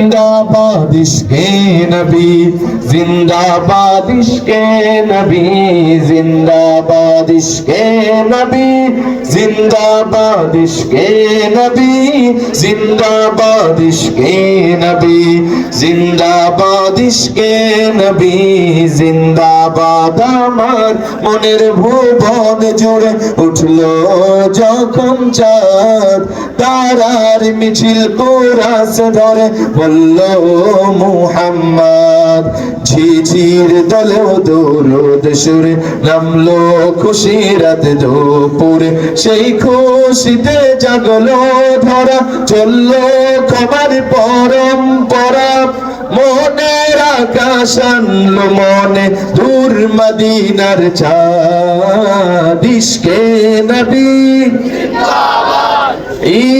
जिंदाबाद इश्के नबी जिंदाबाद इश्के नबी जिंदाबाद इश्के नबी जिंदाबाद इश्के नबी जिंदाबाद इश्के नबी जिंदाबाद इश्के नबी জিন্দাবাদ আমার মনের ভুবন জুড়ে উঠলো যখন চাঁদ তারার মিছিল কোরাস ধরে বলল মুহাম্মদ। ঝিঝির দৌরদ সুরে নামলো খুশি রাত দুপুরে। সেই খুশিতে জাগলো ধরা, চলল খবর পরম্পরা। মনের আকাশ আনলো মনে, দূর মদিনার চাঁদ। ইশকে নবী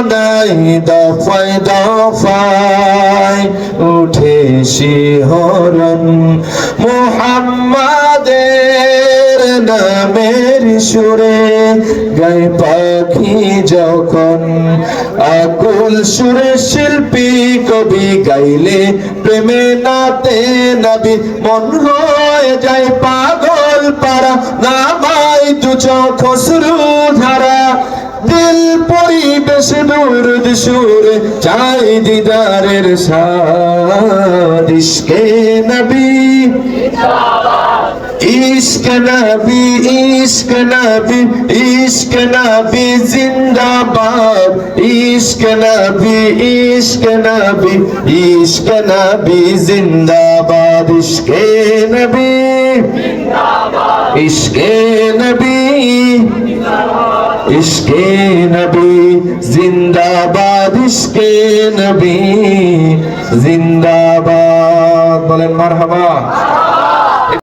কনাই দফায় দফায় উঠে শিহরণ। মোহাম্মদের নামের সুরে গায়ে পাখি যখন। আকুল সুরে শিল্পী কবি গাইলে প্রেমে নাতে নবী মন হয়ে যায় পাগল পারা নামাই দু চোখ ধারা, দিল পরিবেশ দুরুদ সুরে চাই দিদারের সাদ। ইশকে নবী। ইশক নবী ইশক নবী ইশক নবী জিন্দাবাদ। ইশক নবী ইশক নবী ইশক নবী জিন্দাবাদ। ইশকে নবী। ইশকে নবী ইশকে নবী জিন্দাবাদ ইশকে নবী জিন্দাবাদ। বলেন মারহাবা।